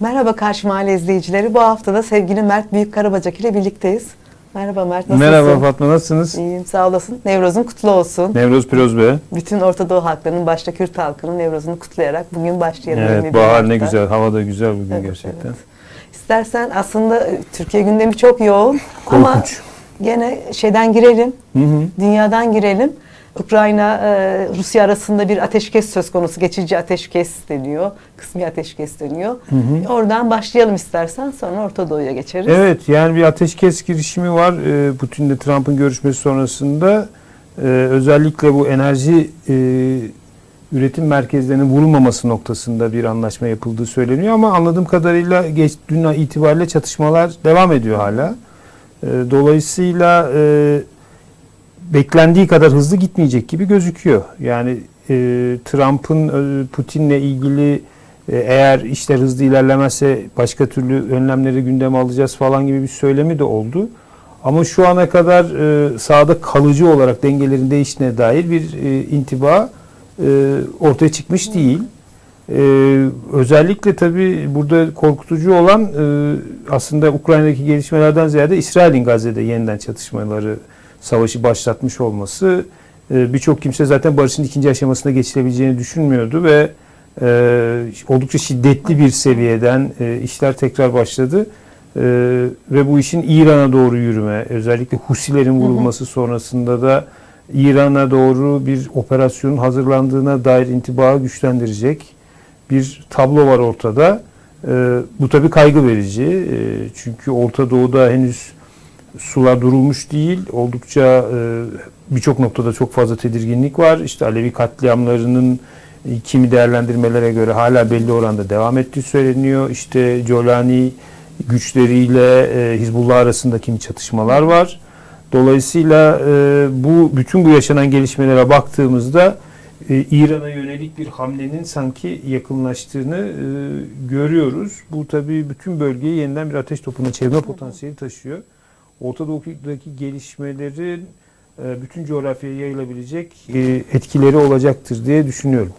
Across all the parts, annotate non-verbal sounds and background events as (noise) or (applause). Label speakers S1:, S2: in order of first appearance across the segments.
S1: Merhaba Karşı Mahalle izleyicileri. Bu hafta da sevgili Mert Büyük Karabacak ile birlikteyiz. Merhaba Mert, nasılsın?
S2: Merhaba Fatma nasılsınız?
S1: İyiyim, sağ olasın. Nevrozun kutlu olsun.
S2: Nevroz Piroz Bey.
S1: Bütün Orta Doğu halklarının, başta Kürt halkının Nevroz'unu kutlayarak bugün başlayalım.
S2: Evet bahar ne güzel. Hava da güzel bugün
S1: Evet,
S2: gerçekten.
S1: evet. İstersen aslında e, Türkiye gündemi çok yoğun ama
S2: Korkunç.
S1: gene şeyden girelim,
S2: Hı hı.
S1: dünyadan girelim. Ukrayna, e, Rusya arasında bir ateşkes söz konusu. Geçici ateşkes deniyor. Kısmi ateşkes deniyor. Oradan başlayalım istersen sonra Orta Doğu'ya geçeriz.
S2: Evet yani bir ateşkes girişimi var. Ee, Putin'le Trump'ın görüşmesi sonrasında e, özellikle bu enerji e, üretim merkezlerinin vurulmaması noktasında bir anlaşma yapıldığı söyleniyor ama anladığım kadarıyla geç dün itibariyle çatışmalar devam ediyor hala. E, dolayısıyla e, beklendiği kadar hızlı gitmeyecek gibi gözüküyor. Yani e, Trump'ın e, Putin'le ilgili e, eğer işler hızlı ilerlemezse başka türlü önlemleri gündeme alacağız falan gibi bir söylemi de oldu. Ama şu ana kadar e, sahada kalıcı olarak dengelerin değiştiğine dair bir e, intiba e, ortaya çıkmış değil. E, özellikle tabii burada korkutucu olan e, aslında Ukrayna'daki gelişmelerden ziyade İsrail'in Gazze'de yeniden çatışmaları, savaşı başlatmış olması. E, Birçok kimse zaten barışın ikinci aşamasına geçilebileceğini düşünmüyordu ve e, oldukça şiddetli bir seviyeden e, işler tekrar başladı. E, ve bu işin İran'a doğru yürüme, özellikle Husilerin vurulması sonrasında da İran'a doğru bir operasyonun hazırlandığına dair intibağı güçlendirecek bir tablo var ortada. E, bu tabii kaygı verici. E, çünkü Orta Doğu'da henüz sular durulmuş değil. Oldukça e, birçok noktada çok fazla tedirginlik var. İşte Alevi katliamlarının e, kimi değerlendirmelere göre hala belli oranda devam ettiği söyleniyor. İşte Colani güçleriyle e, Hizbullah arasında kimi çatışmalar var. Dolayısıyla e, bu bütün bu yaşanan gelişmelere baktığımızda e, İran'a yönelik bir hamlenin sanki yakınlaştığını e, görüyoruz. Bu tabii bütün bölgeyi yeniden bir ateş topuna çevirme potansiyeli taşıyor. Orta Doğu'daki gelişmelerin e, bütün coğrafyaya yayılabilecek e, etkileri olacaktır diye düşünüyorum.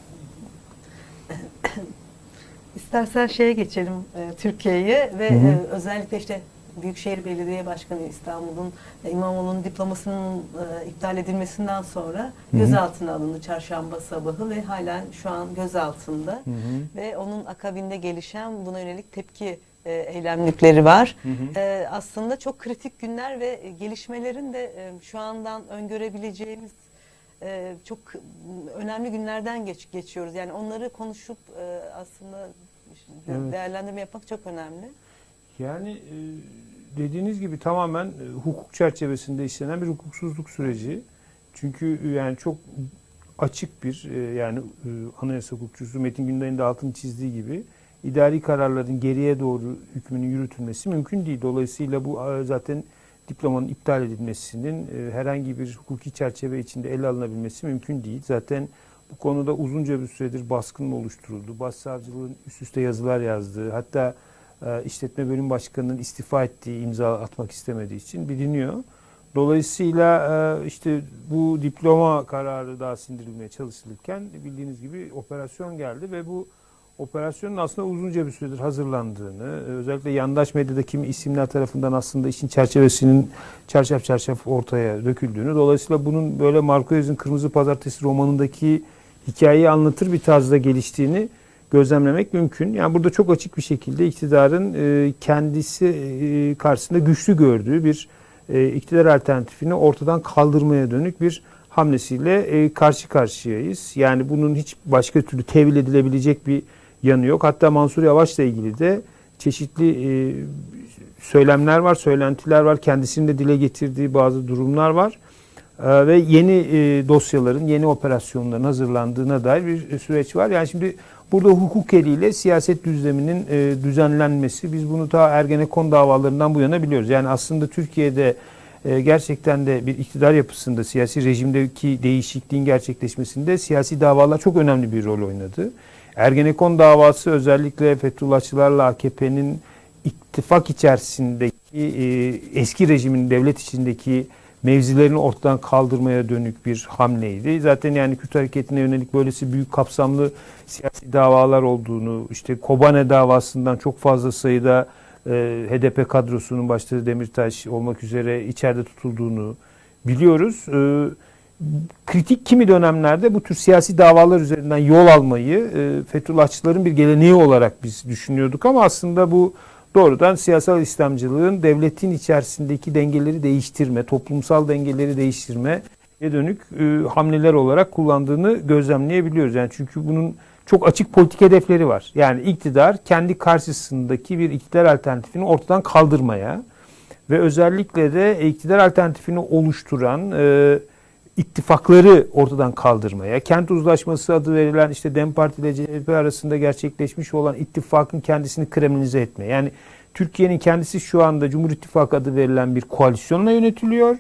S1: İstersen şeye geçelim e, Türkiye'ye ve
S2: Hı hı.
S1: özellikle işte Büyükşehir Belediye Başkanı İstanbul'un İmamoğlu'nun diplomasının e, iptal edilmesinden sonra
S2: Hı hı.
S1: gözaltına alındı çarşamba sabahı ve halen şu an gözaltında ve onun akabinde gelişen buna yönelik tepki e, eylemlikleri var.
S2: Hı hı.
S1: E, aslında çok kritik günler ve gelişmelerin de e, şu andan öngörebileceğimiz e, çok önemli günlerden geç, geçiyoruz. Yani onları konuşup e, aslında
S2: Evet.
S1: değerlendirme yapmak çok önemli.
S2: Yani e, dediğiniz gibi tamamen e, hukuk çerçevesinde işlenen bir hukuksuzluk süreci. Çünkü e, yani çok açık bir e, yani e, anayasa hukukçusu Metin Günday'ın da altını çizdiği gibi idari kararların geriye doğru hükmünün yürütülmesi mümkün değil. Dolayısıyla bu e, zaten diplomanın iptal edilmesinin e, herhangi bir hukuki çerçeve içinde ele alınabilmesi mümkün değil. Zaten bu konuda uzunca bir süredir baskın oluşturuldu. Başsavcılığın üst üste yazılar yazdığı, hatta e, işletme bölüm başkanının istifa ettiği, imza atmak istemediği için biliniyor. Dolayısıyla işte bu diploma kararı daha sindirilmeye çalışılırken bildiğiniz gibi operasyon geldi ve bu operasyonun aslında uzunca bir süredir hazırlandığını, e, özellikle yandaş medyada kimi isimler tarafından aslında işin çerçevesinin çarşaf çarşaf ortaya döküldüğünü, dolayısıyla bunun böyle Marquez'in Kırmızı Pazartesi romanındaki hikayeyi anlatır bir tarzda geliştiğini gözlemlemek mümkün. Yani burada çok açık bir şekilde iktidarın e, kendisi e, karşısında güçlü gördüğü bir iktidar alternatifini ortadan kaldırmaya dönük bir hamlesiyle karşı karşıyayız. Yani bunun hiç başka türlü tevil edilebilecek bir yanı yok. Hatta Mansur Yavaş'la ilgili de çeşitli e, söylemler var, söylentiler var. Kendisinin de dile getirdiği bazı durumlar var. E, ve yeni e, dosyaların, yeni operasyonların hazırlandığına dair bir süreç var. Yani şimdi burada hukuk eliyle siyaset düzleminin e, düzenlenmesi, biz bunu ta Ergenekon davalarından bu yana biliyoruz. Yani aslında Türkiye'de e, gerçekten de bir iktidar yapısında, siyasi rejimdeki değişikliğin gerçekleşmesinde siyasi davalar çok önemli bir rol oynadı. Ergenekon davası özellikle Fethullahçılarla AKP'nin ittifak içerisindeki e, eski rejimin devlet içindeki mevzilerini ortadan kaldırmaya dönük bir hamleydi. Zaten yani Kürt hareketine yönelik böylesi büyük kapsamlı siyasi davalar olduğunu, işte Kobane davasından çok fazla sayıda e, HDP kadrosunun başta Demirtaş olmak üzere içeride tutulduğunu biliyoruz. E, kritik kimi dönemlerde bu tür siyasi davalar üzerinden yol almayı e, Fethullahçıların bir geleneği olarak biz düşünüyorduk ama aslında bu doğrudan siyasal İslamcılığın devletin içerisindeki dengeleri değiştirme, toplumsal dengeleri değiştirmeye dönük e, hamleler olarak kullandığını gözlemleyebiliyoruz. Yani çünkü bunun çok açık politik hedefleri var. Yani iktidar kendi karşısındaki bir iktidar alternatifini ortadan kaldırmaya ve özellikle de iktidar alternatifini oluşturan e, ittifakları ortadan kaldırmaya, kent uzlaşması adı verilen işte DEM Parti ile CHP arasında gerçekleşmiş olan ittifakın kendisini kremlinize etme. Yani Türkiye'nin kendisi şu anda Cumhur İttifakı adı verilen bir koalisyonla yönetiliyor.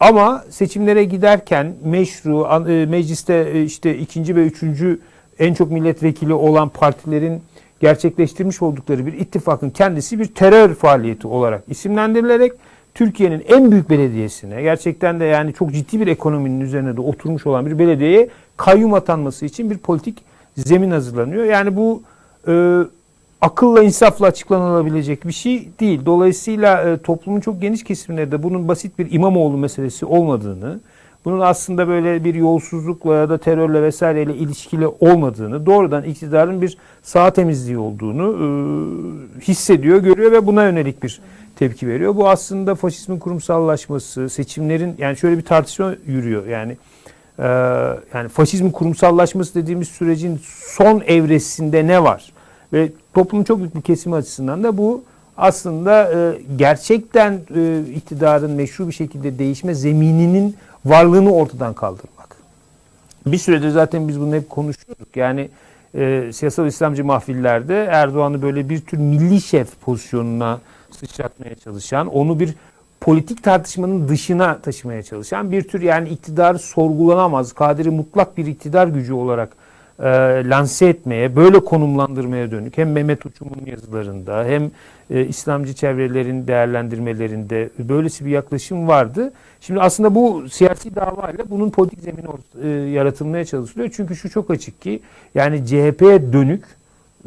S2: Ama seçimlere giderken meşru, e, mecliste e, işte ikinci ve üçüncü en çok milletvekili olan partilerin gerçekleştirmiş oldukları bir ittifakın kendisi bir terör faaliyeti olarak isimlendirilerek Türkiye'nin en büyük belediyesine gerçekten de yani çok ciddi bir ekonominin üzerine de oturmuş olan bir belediyeye kayyum atanması için bir politik zemin hazırlanıyor. Yani bu e, akılla insafla açıklanılabilecek bir şey değil. Dolayısıyla e, toplumun çok geniş kesiminde de bunun basit bir İmamoğlu meselesi olmadığını, bunun aslında böyle bir yolsuzlukla ya da terörle vesaireyle ilişkili olmadığını, doğrudan iktidarın bir sağ temizliği olduğunu e, hissediyor, görüyor ve buna yönelik bir tepki veriyor. Bu aslında faşizmin kurumsallaşması, seçimlerin yani şöyle bir tartışma yürüyor. Yani e, yani faşizmin kurumsallaşması dediğimiz sürecin son evresinde ne var? Ve toplumun çok büyük bir kesimi açısından da bu aslında e, gerçekten e, iktidarın meşru bir şekilde değişme zemininin varlığını ortadan kaldırmak. Bir süredir zaten biz bunu hep konuşuyorduk. Yani e, siyasal İslamcı mahfillerde Erdoğan'ı böyle bir tür milli şef pozisyonuna sıçratmaya çalışan, onu bir politik tartışmanın dışına taşımaya çalışan bir tür yani iktidarı sorgulanamaz, kaderi mutlak bir iktidar gücü olarak e, lanse etmeye, böyle konumlandırmaya dönük hem Mehmet Uçum'un yazılarında hem e, İslamcı çevrelerin değerlendirmelerinde böylesi bir yaklaşım vardı. Şimdi aslında bu siyasi davayla bunun politik zemini e, yaratılmaya çalışılıyor. Çünkü şu çok açık ki yani CHP'ye dönük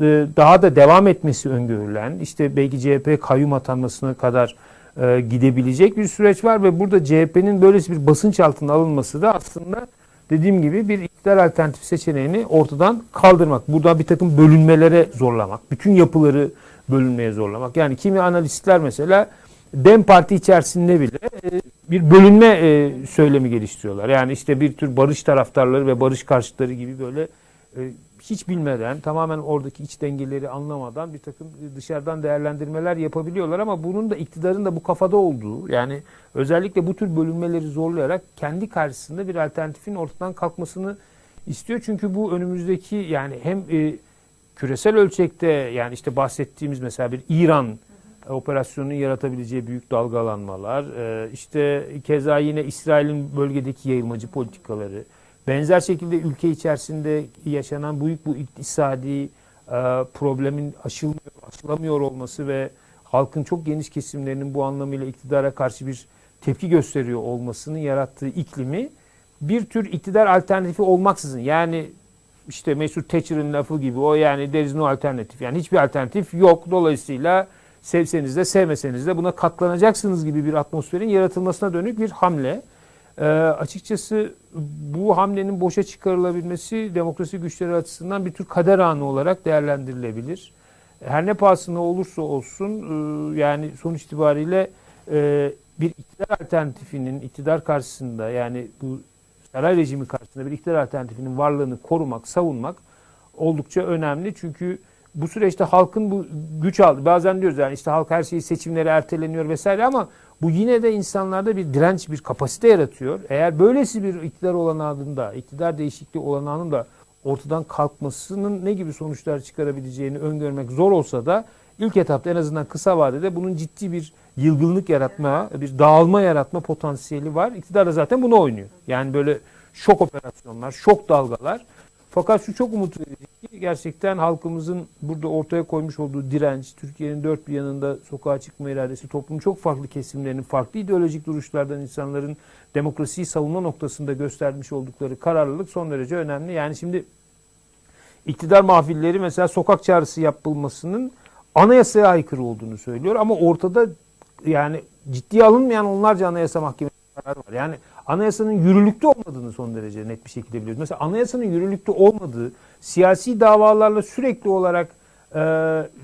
S2: e, daha da devam etmesi öngörülen işte belki CHP kayyum atanmasına kadar e, gidebilecek bir süreç var ve burada CHP'nin böylesi bir basınç altına alınması da aslında dediğim gibi bir iktidar alternatif seçeneğini ortadan kaldırmak. Burada bir takım bölünmelere zorlamak. Bütün yapıları bölünmeye zorlamak. Yani kimi analistler mesela DEM Parti içerisinde bile e, bir bölünme e, söylemi geliştiriyorlar. Yani işte bir tür barış taraftarları ve barış karşıtları gibi böyle e, hiç bilmeden tamamen oradaki iç dengeleri anlamadan bir takım dışarıdan değerlendirmeler yapabiliyorlar ama bunun da iktidarın da bu kafada olduğu yani özellikle bu tür bölünmeleri zorlayarak kendi karşısında bir alternatifin ortadan kalkmasını istiyor. Çünkü bu önümüzdeki yani hem e, küresel ölçekte yani işte bahsettiğimiz mesela bir İran operasyonunun yaratabileceği büyük dalgalanmalar, e, işte keza yine İsrail'in bölgedeki yayılmacı politikaları, benzer şekilde ülke içerisinde yaşanan büyük bu iktisadi e, problemin aşılmıyor, aşılamıyor olması ve halkın çok geniş kesimlerinin bu anlamıyla iktidara karşı bir tepki gösteriyor olmasının yarattığı iklimi bir tür iktidar alternatifi olmaksızın yani işte Mesut Thatcher'ın lafı gibi o yani there is no alternatif. Yani hiçbir alternatif yok. Dolayısıyla sevseniz de sevmeseniz de buna katlanacaksınız gibi bir atmosferin yaratılmasına dönük bir hamle. Ee, açıkçası bu hamlenin boşa çıkarılabilmesi demokrasi güçleri açısından bir tür kader anı olarak değerlendirilebilir. Her ne pahasına olursa olsun e, yani sonuç itibariyle e, bir iktidar alternatifinin iktidar karşısında yani bu saray rejimi karşısında bir iktidar alternatifinin varlığını korumak, savunmak oldukça önemli. Çünkü bu süreçte halkın bu güç aldı. Bazen diyoruz yani işte halk her şeyi seçimleri erteleniyor vesaire ama bu yine de insanlarda bir direnç, bir kapasite yaratıyor. Eğer böylesi bir iktidar olanağında, iktidar değişikliği olanağının da ortadan kalkmasının ne gibi sonuçlar çıkarabileceğini öngörmek zor olsa da ilk etapta en azından kısa vadede bunun ciddi bir yılgınlık yaratma, bir dağılma yaratma potansiyeli var. İktidar da zaten bunu oynuyor. Yani böyle şok operasyonlar, şok dalgalar Fakat şu çok umut verici ki gerçekten halkımızın burada ortaya koymuş olduğu direnç, Türkiye'nin dört bir yanında sokağa çıkma iradesi, toplumun çok farklı kesimlerinin, farklı ideolojik duruşlardan insanların demokrasiyi savunma noktasında göstermiş oldukları kararlılık son derece önemli. Yani şimdi iktidar mahfilleri mesela sokak çağrısı yapılmasının anayasaya aykırı olduğunu söylüyor ama ortada yani ciddiye alınmayan onlarca anayasa mahkemesi kararı var. Yani anayasanın yürürlükte olmadığını son derece net bir şekilde biliyoruz. Mesela anayasanın yürürlükte olmadığı, siyasi davalarla sürekli olarak e,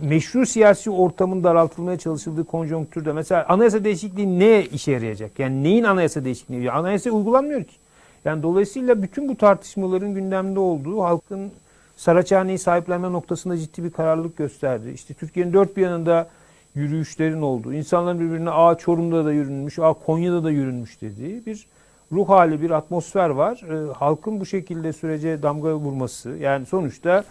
S2: meşru siyasi ortamın daraltılmaya çalışıldığı konjonktürde mesela anayasa değişikliği ne işe yarayacak? Yani neyin anayasa değişikliği? Ya anayasa uygulanmıyor ki. Yani dolayısıyla bütün bu tartışmaların gündemde olduğu halkın Saraçhane'yi sahiplenme noktasında ciddi bir kararlılık gösterdi. İşte Türkiye'nin dört bir yanında yürüyüşlerin olduğu, insanların birbirine a Çorum'da da yürünmüş, a Konya'da da yürünmüş dediği bir ruh hali, bir atmosfer var. Ee, halkın bu şekilde sürece damga vurması, yani sonuçta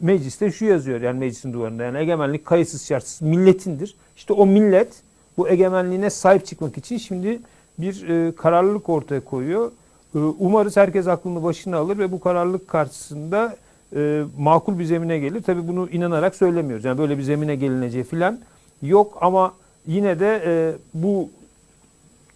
S2: mecliste şu yazıyor yani meclisin duvarında yani egemenlik kayıtsız şartsız milletindir. İşte o millet bu egemenliğine sahip çıkmak için şimdi bir e, kararlılık ortaya koyuyor. E, umarız herkes aklını başına alır ve bu kararlılık karşısında e, makul bir zemine gelir. Tabii bunu inanarak söylemiyoruz. Yani böyle bir zemine gelineceği filan yok ama yine de e, bu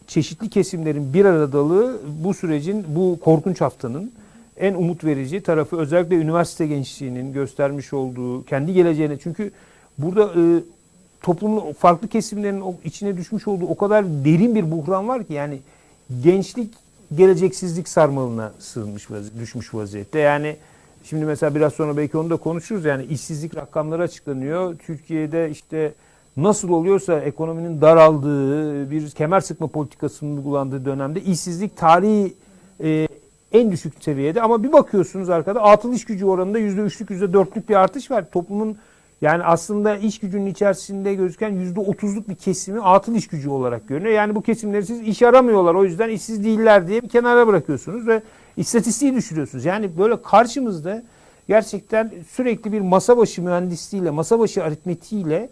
S2: çeşitli kesimlerin bir aradalığı bu sürecin, bu korkunç haftanın en umut verici tarafı özellikle üniversite gençliğinin göstermiş olduğu kendi geleceğine çünkü burada e, toplumun farklı kesimlerin içine düşmüş olduğu o kadar derin bir buhran var ki yani gençlik geleceksizlik sarmalına sığınmış vazi- düşmüş vaziyette. Yani şimdi mesela biraz sonra belki onu da konuşuruz. Yani işsizlik rakamları açıklanıyor. Türkiye'de işte nasıl oluyorsa ekonominin daraldığı, bir kemer sıkma politikasının uygulandığı dönemde işsizlik tarihi e, en düşük seviyede ama bir bakıyorsunuz arkada atıl iş gücü oranında %3'lük %4'lük bir artış var. Toplumun yani aslında iş gücünün içerisinde gözüken %30'luk bir kesimi atıl iş gücü olarak görünüyor. Yani bu kesimleri siz iş aramıyorlar o yüzden işsiz değiller diye bir kenara bırakıyorsunuz ve istatistiği düşürüyorsunuz. Yani böyle karşımızda gerçekten sürekli bir masa başı mühendisliğiyle, masa başı aritmetiğiyle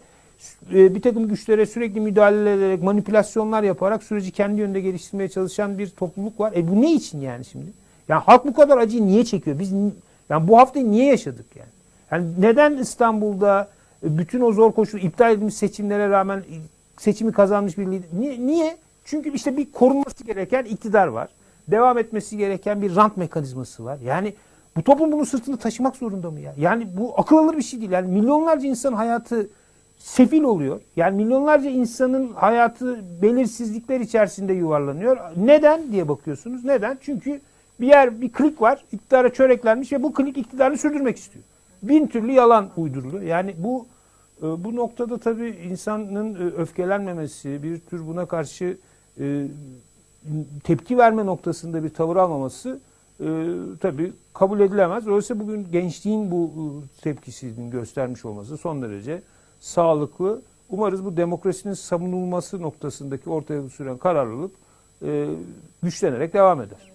S2: bir takım güçlere sürekli müdahale ederek, manipülasyonlar yaparak süreci kendi yönünde geliştirmeye çalışan bir topluluk var. E bu ne için yani şimdi? Yani halk bu kadar acıyı niye çekiyor? Biz ni- yani bu haftayı niye yaşadık yani? Yani neden İstanbul'da e, bütün o zor koşul iptal edilmiş seçimlere rağmen e, seçimi kazanmış bir lider? Niye? Niye? Çünkü işte bir korunması gereken iktidar var. Devam etmesi gereken bir rant mekanizması var. Yani bu toplum bunun sırtını taşımak zorunda mı ya? Yani bu akıl alır bir şey değil. Yani milyonlarca insan hayatı sefil oluyor. Yani milyonlarca insanın hayatı belirsizlikler içerisinde yuvarlanıyor. Neden diye bakıyorsunuz. Neden? Çünkü bir yer, bir klik var. iktidara çöreklenmiş ve bu klik iktidarını sürdürmek istiyor. Bin türlü yalan uyduruluyor. Yani bu e, bu noktada tabii insanın e, öfkelenmemesi, bir tür buna karşı e, tepki verme noktasında bir tavır almaması tabii kabul edilemez. Dolayısıyla bugün gençliğin bu e, tepkisini göstermiş olması son derece sağlıklı. Umarız bu demokrasinin savunulması noktasındaki ortaya süren kararlılık e, güçlenerek devam eder.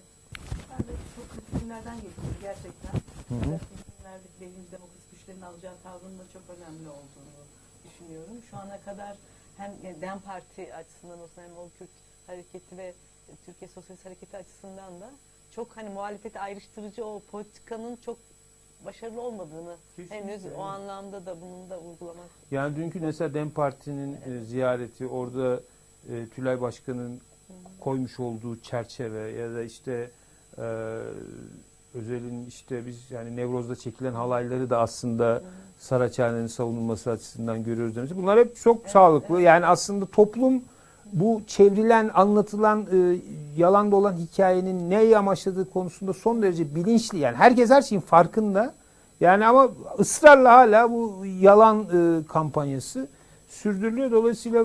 S1: Ben de çok günlerden geçiyorum gerçekten.
S2: Hı hı.
S1: Kritik günlerde belli demokrasi güçlerin alacağı tavrının da çok önemli olduğunu düşünüyorum. Şu ana kadar hem DEM Parti açısından olsun hem o Kürt hareketi ve Türkiye Sosyalist Hareketi açısından da çok hani muhalefeti ayrıştırıcı o politikanın çok başarılı olmadığını henüz o anlamda da bunun da uygulamak
S2: Yani dünkü mesela DEM Parti'nin e, ziyareti, orada e, Tülay Başkan'ın koymuş olduğu çerçeve ya da işte e, Özel'in işte biz yani Nevroz'da çekilen halayları da aslında Saraçhane'nin savunulması açısından görüyoruz. Bunlar hep çok sağlıklı. Yani aslında toplum bu çevrilen, anlatılan, e, yalan dolan hikayenin neyi amaçladığı konusunda son derece bilinçli. Yani herkes her şeyin farkında. Yani ama ısrarla hala bu yalan e, kampanyası sürdürülüyor. Dolayısıyla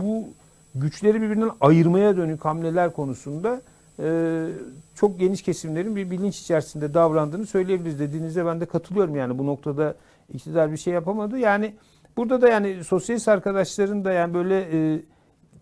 S2: bu- güçleri birbirinden ayırmaya dönük hamleler konusunda e, çok geniş kesimlerin bir bilinç içerisinde davrandığını söyleyebiliriz. Dediğinizde ben de katılıyorum yani bu noktada iktidar bir şey yapamadı. Yani burada da yani sosyalist arkadaşların da yani böyle e,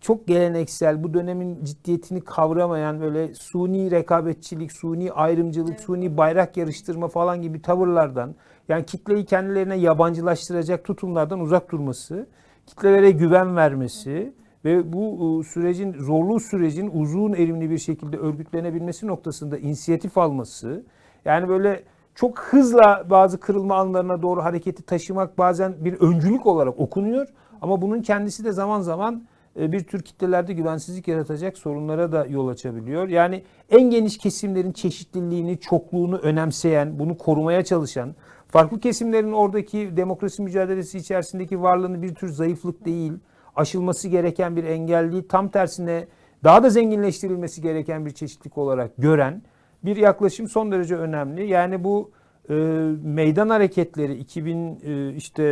S2: çok geleneksel bu dönemin ciddiyetini kavramayan böyle suni rekabetçilik, suni ayrımcılık,
S1: Evet.
S2: suni bayrak yarıştırma falan gibi tavırlardan yani kitleyi kendilerine yabancılaştıracak tutumlardan uzak durması, kitlelere güven vermesi ve bu sürecin zorlu sürecin uzun erimli bir şekilde örgütlenebilmesi noktasında inisiyatif alması yani böyle çok hızla bazı kırılma anlarına doğru hareketi taşımak bazen bir öncülük olarak okunuyor. Ama bunun kendisi de zaman zaman bir tür kitlelerde güvensizlik yaratacak sorunlara da yol açabiliyor. Yani en geniş kesimlerin çeşitliliğini, çokluğunu önemseyen, bunu korumaya çalışan, farklı kesimlerin oradaki demokrasi mücadelesi içerisindeki varlığını bir tür zayıflık değil, aşılması gereken bir engel değil, tam tersine daha da zenginleştirilmesi gereken bir çeşitlilik olarak gören bir yaklaşım son derece önemli. Yani bu e, meydan hareketleri 2000 e, işte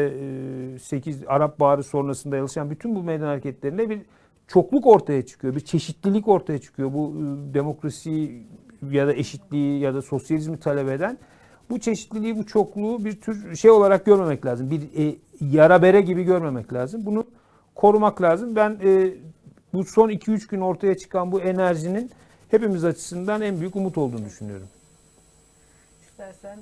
S2: e, 8 Arap Baharı sonrasında çalışan bütün bu meydan hareketlerinde bir çokluk ortaya çıkıyor. Bir çeşitlilik ortaya çıkıyor. Bu e, demokrasi ya da eşitliği ya da sosyalizmi talep eden bu çeşitliliği, bu çokluğu bir tür şey olarak görmemek lazım. Bir e, yara bere gibi görmemek lazım. Bunu korumak lazım. Ben e, bu son 2-3 gün ortaya çıkan bu enerjinin hepimiz açısından en büyük umut olduğunu düşünüyorum.
S1: İstersen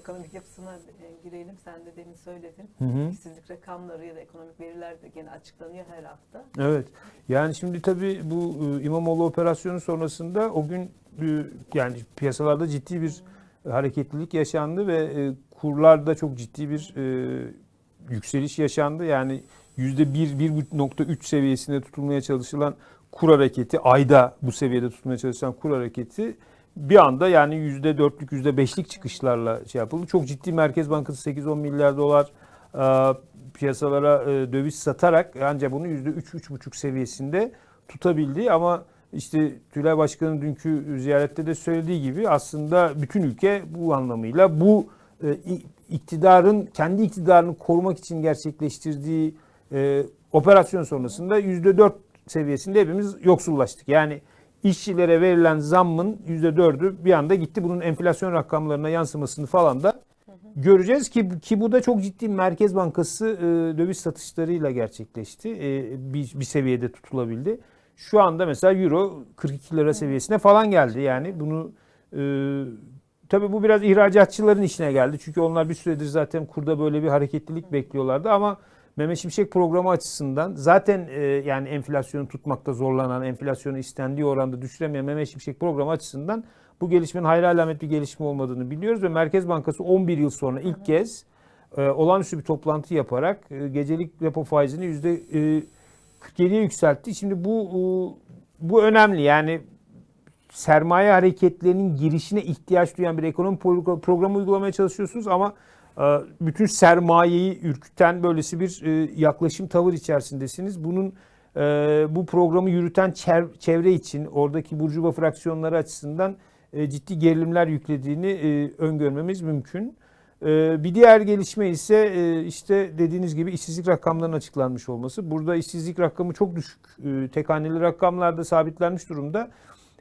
S1: ekonomik yapısına e, girelim. Sen de demin söyledin.
S2: Hı hı.
S1: İşsizlik rakamları ya da ekonomik veriler de gene açıklanıyor her hafta.
S2: Evet. Yani şimdi tabii bu e, İmamoğlu operasyonu sonrasında o gün e, yani piyasalarda ciddi bir hareketlilik yaşandı ve e, kurlarda çok ciddi bir e, yükseliş yaşandı. Yani yüzde bir, bir nokta üç seviyesinde tutulmaya çalışılan kur hareketi, ayda bu seviyede tutmaya çalışılan kur hareketi bir anda yani yüzde dörtlük, yüzde beşlik çıkışlarla şey yapıldı. Çok ciddi Merkez Bankası 8-10 milyar dolar e, piyasalara e, döviz satarak ancak bunu yüzde üç, üç buçuk seviyesinde tutabildi ama işte Tülay Başkan'ın dünkü ziyarette de söylediği gibi aslında bütün ülke bu anlamıyla bu e, iktidarın kendi iktidarını korumak için gerçekleştirdiği e, operasyon sonrasında yüzde dört seviyesinde hepimiz yoksullaştık. Yani işçilere verilen zammın yüzde dördü bir anda gitti. Bunun enflasyon rakamlarına yansımasını falan da göreceğiz ki ki bu da çok ciddi Merkez Bankası e, döviz satışlarıyla gerçekleşti. E, bir, bir seviyede tutulabildi. Şu anda mesela euro 42 lira seviyesine falan geldi. Yani bunu e, tabii bu biraz ihracatçıların işine geldi. Çünkü onlar bir süredir zaten kurda böyle bir hareketlilik bekliyorlardı ama Mehmet Şimşek programı açısından zaten e, yani enflasyonu tutmakta zorlanan, enflasyonu istendiği oranda düşüremeyen Mehmet Şimşek programı açısından bu gelişmenin hayra alamet bir gelişme olmadığını biliyoruz ve Merkez Bankası 11 yıl sonra ilk kez e, olağanüstü bir toplantı yaparak e, gecelik repo faizini yüzde e, 47'ye yükseltti. Şimdi bu e, bu önemli yani sermaye hareketlerinin girişine ihtiyaç duyan bir ekonomi pro- programı uygulamaya çalışıyorsunuz ama bütün sermayeyi ürküten böylesi bir e, yaklaşım tavır içerisindesiniz. Bunun e, bu programı yürüten çev- çevre için oradaki burjuva fraksiyonları açısından e, ciddi gerilimler yüklediğini öngörmemiz mümkün. Bir diğer gelişme ise işte dediğiniz gibi işsizlik rakamlarının açıklanmış olması. Burada işsizlik rakamı çok düşük. Tek rakamlarda sabitlenmiş durumda.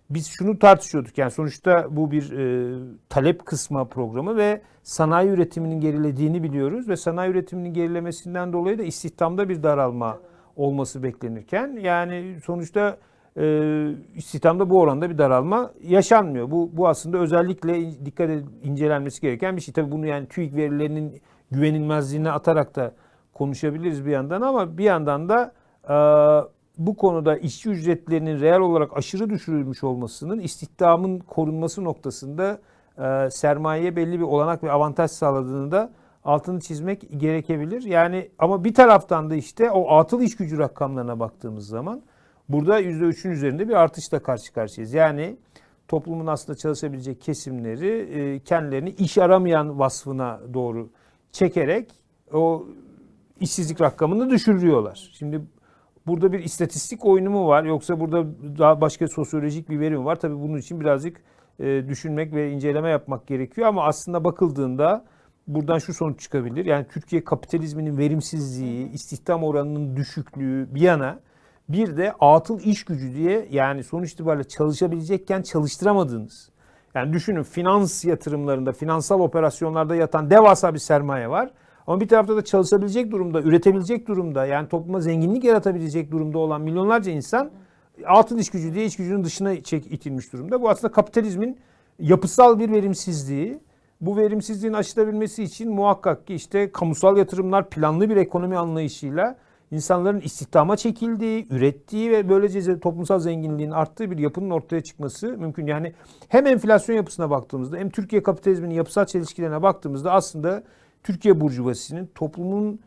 S2: Biz şunu tartışıyorduk yani sonuçta bu bir e, talep kısma programı ve sanayi üretiminin gerilediğini biliyoruz ve sanayi üretiminin gerilemesinden dolayı da istihdamda bir daralma olması beklenirken yani sonuçta e, istihdamda bu oranda bir daralma yaşanmıyor. Bu bu aslında özellikle dikkat ed- incelenmesi gereken bir şey. Tabii bunu yani TÜİK verilerinin güvenilmezliğine atarak da konuşabiliriz bir yandan ama bir yandan da e, bu konuda işçi ücretlerinin reel olarak aşırı düşürülmüş olmasının istihdamın korunması noktasında e, sermayeye belli bir olanak ve avantaj sağladığını da altını çizmek gerekebilir. Yani ama bir taraftan da işte o atıl iş gücü rakamlarına baktığımız zaman burada %3'ün üzerinde bir artışla karşı karşıyayız. Yani toplumun aslında çalışabilecek kesimleri e, kendilerini iş aramayan vasfına doğru çekerek o işsizlik rakamını düşürüyorlar. Şimdi burada bir istatistik oyunu mu var yoksa burada daha başka sosyolojik bir veri mi var? Tabii bunun için birazcık e, düşünmek ve inceleme yapmak gerekiyor ama aslında bakıldığında buradan şu sonuç çıkabilir. Yani Türkiye kapitalizminin verimsizliği, istihdam oranının düşüklüğü bir yana bir de atıl iş gücü diye yani sonuç itibariyle çalışabilecekken çalıştıramadığınız. Yani düşünün finans yatırımlarında, finansal operasyonlarda yatan devasa bir sermaye var. Ama bir tarafta da çalışabilecek durumda, üretebilecek durumda, yani topluma zenginlik yaratabilecek durumda olan milyonlarca insan altın iş gücü diye iş gücünün dışına çek itilmiş durumda. Bu aslında kapitalizmin yapısal bir verimsizliği. Bu verimsizliğin aşılabilmesi için muhakkak ki işte kamusal yatırımlar planlı bir ekonomi anlayışıyla insanların istihdama çekildiği, ürettiği ve böylece toplumsal zenginliğin arttığı bir yapının ortaya çıkması mümkün. Yani hem enflasyon yapısına baktığımızda hem Türkiye kapitalizminin yapısal çelişkilerine baktığımızda aslında Türkiye burjuvasinin toplumun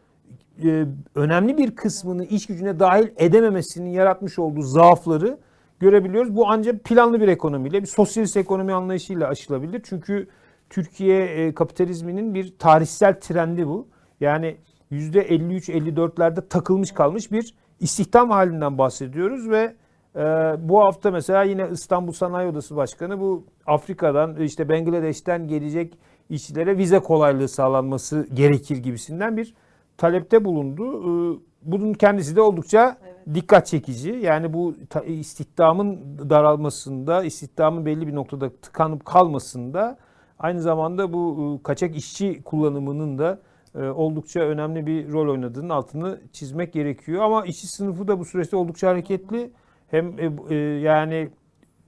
S2: e, önemli bir kısmını iş gücüne dahil edememesinin yaratmış olduğu zaafları görebiliyoruz. Bu ancak planlı bir ekonomiyle, bir sosyalist ekonomi anlayışıyla aşılabilir. Çünkü Türkiye e, kapitalizminin bir tarihsel trendi bu. Yani %53-54'lerde takılmış kalmış bir istihdam halinden bahsediyoruz ve e, bu hafta mesela yine İstanbul Sanayi Odası Başkanı bu Afrika'dan işte Bangladeş'ten gelecek işçilere vize kolaylığı sağlanması gerekir gibisinden bir talepte bulundu. E, bunun kendisi de oldukça
S1: Evet.
S2: dikkat çekici. Yani bu istihdamın daralmasında, istihdamın belli bir noktada tıkanıp kalmasında aynı zamanda bu e, kaçak işçi kullanımının da e, oldukça önemli bir rol oynadığının altını çizmek gerekiyor. Ama işçi sınıfı da bu süreçte oldukça hareketli. Hem e, yani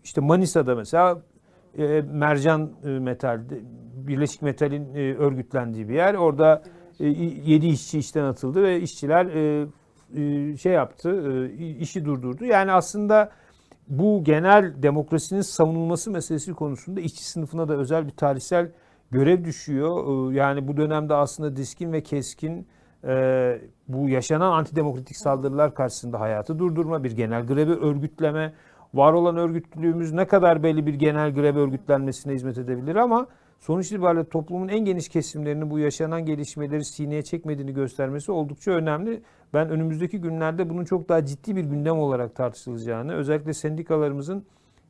S2: işte Manisa'da mesela mercan metal, Birleşik Metal'in e, örgütlendiği bir yer. Orada 7 işçi işten atıldı ve işçiler e, e, şey yaptı, e, işi durdurdu. Yani aslında bu genel demokrasinin savunulması meselesi konusunda işçi sınıfına da özel bir tarihsel görev düşüyor. E, Yani bu dönemde aslında diskin ve keskin e, bu yaşanan antidemokratik saldırılar karşısında hayatı durdurma, bir genel grevi örgütleme, var olan örgütlülüğümüz ne kadar belli bir genel grev örgütlenmesine hizmet edebilir ama sonuç itibariyle toplumun en geniş kesimlerinin bu yaşanan gelişmeleri sineye çekmediğini göstermesi oldukça önemli. Ben önümüzdeki günlerde bunun çok daha ciddi bir gündem olarak tartışılacağını, özellikle sendikalarımızın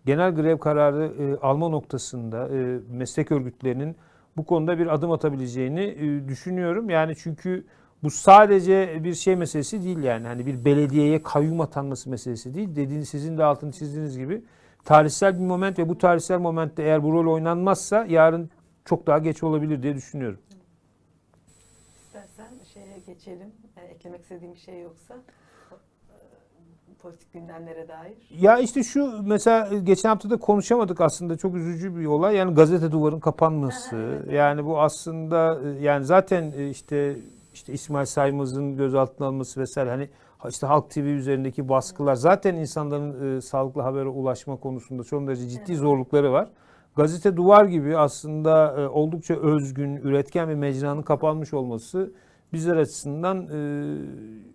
S2: genel grev kararı e, alma noktasında e, meslek örgütlerinin bu konuda bir adım atabileceğini e, düşünüyorum. Yani çünkü bu sadece bir şey meselesi değil yani. Hani bir belediyeye kayyum atanması meselesi değil. Dediğiniz sizin de altını çizdiğiniz gibi tarihsel bir moment ve bu tarihsel momentte eğer bu rol oynanmazsa yarın çok daha geç olabilir diye düşünüyorum.
S1: İstersen şeye geçelim. Yani eklemek istediğim bir şey yoksa e, politik gündemlere dair.
S2: Ya işte şu mesela geçen hafta da konuşamadık aslında çok üzücü bir olay. Yani gazete duvarın kapanması. (laughs) Yani bu aslında e, yani zaten e, işte işte İsmail Saymaz'ın gözaltına alınması vesaire hani işte Halk TV üzerindeki baskılar zaten insanların e, sağlıklı habere ulaşma konusunda son derece ciddi
S1: Evet.
S2: zorlukları var. Gazete Duvar gibi aslında e, oldukça özgün, üretken bir mecranın kapanmış olması bizler açısından e,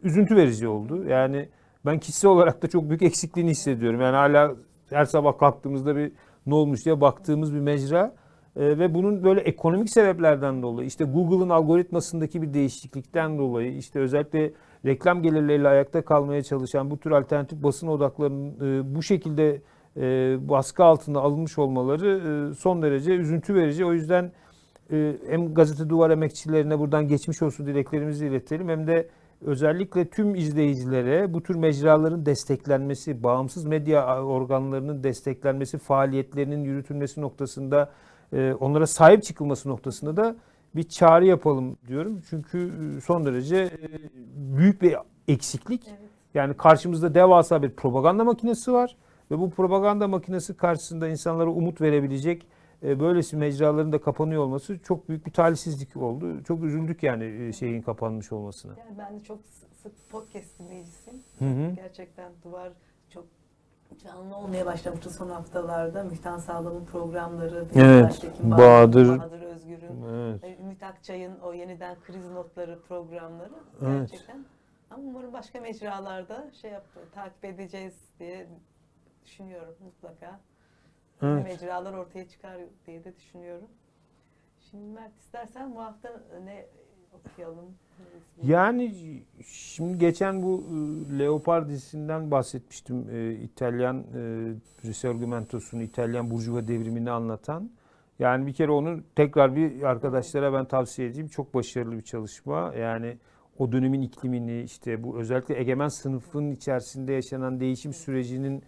S2: üzüntü verici oldu. Yani ben kişisel olarak da çok büyük eksikliğini hissediyorum. Yani hala her sabah kalktığımızda bir ne olmuş diye baktığımız bir mecra. E, ve bunun böyle ekonomik sebeplerden dolayı işte Google'ın algoritmasındaki bir değişiklikten dolayı işte özellikle reklam gelirleriyle ayakta kalmaya çalışan bu tür alternatif basın odaklarının bu şekilde baskı altında alınmış olmaları e, son derece üzüntü verici. O yüzden e, hem gazete duvar emekçilerine buradan geçmiş olsun dileklerimizi iletelim hem de özellikle tüm izleyicilere bu tür mecraların desteklenmesi, bağımsız medya organlarının desteklenmesi, faaliyetlerinin yürütülmesi noktasında e, onlara sahip çıkılması noktasında da bir çağrı yapalım diyorum. Çünkü e, son derece e, büyük bir eksiklik.
S1: Evet.
S2: Yani karşımızda devasa bir propaganda makinesi var ve bu propaganda makinesi karşısında insanlara umut verebilecek e, böylesi mecraların da kapanıyor olması çok büyük bir talihsizlik oldu. Çok üzüldük yani e, şeyin kapanmış olmasına.
S1: Yani ben de çok sı- sık podcast dinleyicisiyim.
S2: Hı hı.
S1: Gerçekten duvar çok canlı olmaya başlamıştı son haftalarda. Mühtan Sağlam'ın programları,
S2: Evet, Bahadır.
S1: Bahadır Özgür'ün,
S2: Evet.
S1: e, Ümit Akçay'ın o yeniden kriz notları programları
S2: Evet.
S1: gerçekten. Ama umarım başka mecralarda şey yap, takip edeceğiz diye düşünüyorum mutlaka.
S2: Evet.
S1: Mecralar ortaya çıkar diye de düşünüyorum. Şimdi Mert istersen bu hafta ne okuyalım?
S2: Yani şimdi geçen bu e, Leopard dizisinden bahsetmiştim. E, İtalyan e, Risorgimento'sunu, İtalyan Burjuva devrimini anlatan. Yani bir kere onu tekrar bir arkadaşlara ben tavsiye edeyim. Çok başarılı bir çalışma. Yani o dönemin iklimini işte bu özellikle egemen sınıfın içerisinde yaşanan değişim sürecinin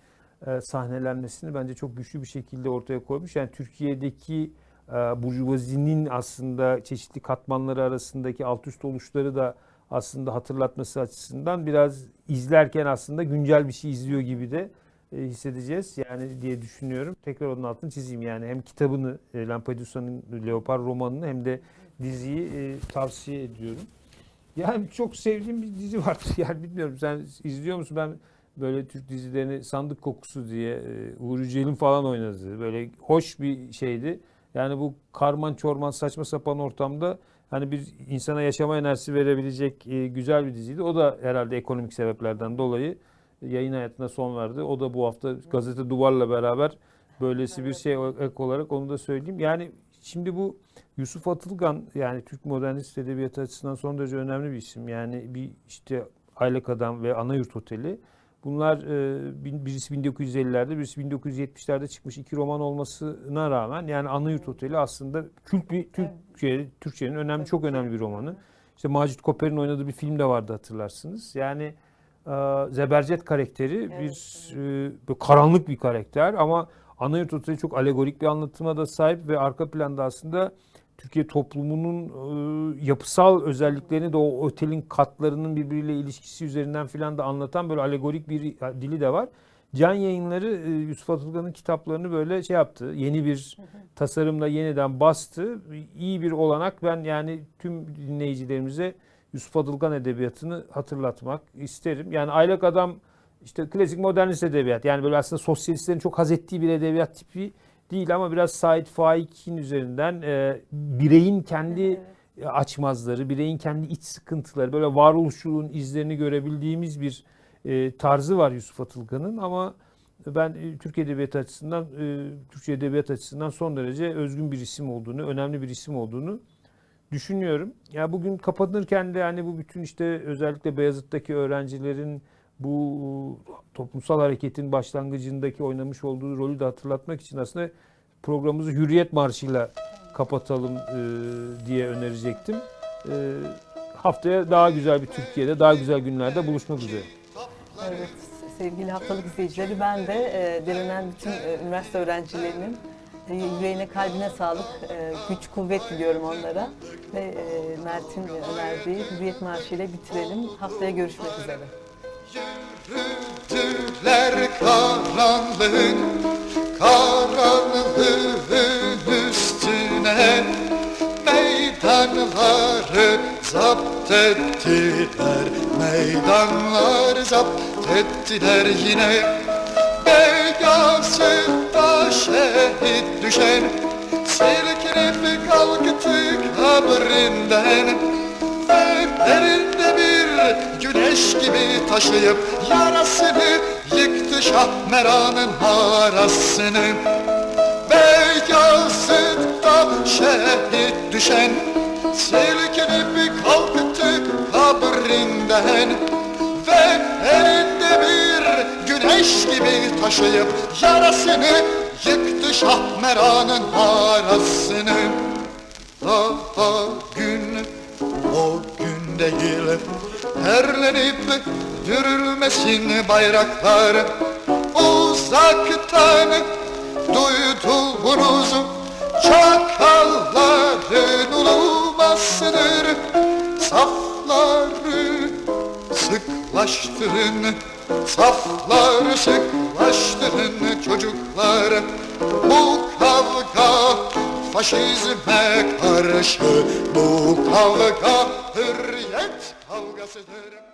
S2: e, sahnelenmesini bence çok güçlü bir şekilde ortaya koymuş. Yani Türkiye'deki e, burjuvazinin aslında çeşitli katmanları arasındaki alt üst oluşları da aslında hatırlatması açısından biraz izlerken aslında güncel bir şey izliyor gibi de e, hissedeceğiz yani diye düşünüyorum. Tekrar onun altını çizeyim yani hem kitabını e, Leopar romanını hem de diziyi e, tavsiye ediyorum. Yani çok sevdiğim bir dizi var. (laughs) Yani bilmiyorum sen izliyor musun? Ben böyle Türk dizilerini Sandık Kokusu diye e, Uğur Yücel'in falan oynadığı böyle hoş bir şeydi. Yani bu karman çorman saçma sapan ortamda hani bir insana yaşama enerjisi verebilecek e, güzel bir diziydi. O da herhalde ekonomik sebeplerden dolayı yayın hayatına son verdi. O da bu hafta gazete Duvar'la beraber böylesi bir şey ek olarak onu da söyleyeyim. Yani şimdi bu Yusuf Atılgan yani Türk modernist edebiyatı açısından son derece önemli bir isim. Yani bir işte Aylak Adam ve Anayurt Oteli. Bunlar e, birisi 1950'lerde birisi 1970'lerde çıkmış iki roman olmasına rağmen yani Anayurt Oteli aslında kült bir Türkiye, Türkçenin önemli çok önemli bir romanı. İşte Macit Koper'in oynadığı bir film de vardı hatırlarsınız. Yani e, Zebercet karakteri
S1: Evet,
S2: bir e, karanlık bir karakter ama Anayurt Oteli çok alegorik bir anlatıma da sahip ve arka planda aslında Türkiye toplumunun e, yapısal özelliklerini de o otelin katlarının birbiriyle ilişkisi üzerinden filan da anlatan böyle alegorik bir dili de var. Can Yayınları e, Yusuf Atılgan'ın kitaplarını böyle şey yaptı. Yeni bir tasarımla yeniden bastı. İyi bir olanak. Ben yani tüm dinleyicilerimize Yusuf Atılgan edebiyatını hatırlatmak isterim. Yani Aylak Adam işte klasik modernist edebiyat. Yani böyle aslında sosyalistlerin çok haz ettiği bir edebiyat tipi değil ama biraz Said Faik'in üzerinden e, bireyin kendi açmazları, bireyin kendi iç sıkıntıları, böyle varoluşçuluğun izlerini görebildiğimiz bir e, tarzı var Yusuf Atılgan'ın ama ben e, Türk Edebiyatı açısından, e, Türkçe Edebiyat açısından son derece özgün bir isim olduğunu, önemli bir isim olduğunu düşünüyorum. Ya bugün kapanırken de yani bu bütün işte özellikle Beyazıt'taki öğrencilerin bu toplumsal hareketin başlangıcındaki oynamış olduğu rolü de hatırlatmak için aslında programımızı Hürriyet Marşı'yla kapatalım e, diye önerecektim. E, haftaya daha güzel bir Türkiye'de, daha güzel günlerde buluşmak üzere.
S1: Evet, sevgili haftalık izleyicileri ben de e, direnen bütün e, üniversite öğrencilerinin e, yüreğine kalbine sağlık, e, güç kuvvet diliyorum onlara ve e, Mert'in önerdiği Hürriyet Marşı ile bitirelim. Haftaya görüşmek üzere.
S3: Yürüdüler karanlığın, karanlığın üstüne. Meydanları zapt ettiler, meydanlar zapt ettiler yine. Beyazıt'ta şehit düşen, silkinip kalktı kabrinden bir güneş gibi taşıyıp yarasını yıktı Şahmeran'ın harasını. Beyazıt'ta şehit düşen silkinip kalktı kabrinden Ve elinde bir güneş gibi taşıyıp yarasını yıktı Şahmeran'ın harasını. Daha gün o gün değil Terlenip dürülmesin bayraklar. Uzaktan duyduğunuz çakalların ulumasıdır Safları sıklaştırın Safları sıklaştırın çocuklar. Bu kavga faşizme karşı Bu kavga hürriyet alga se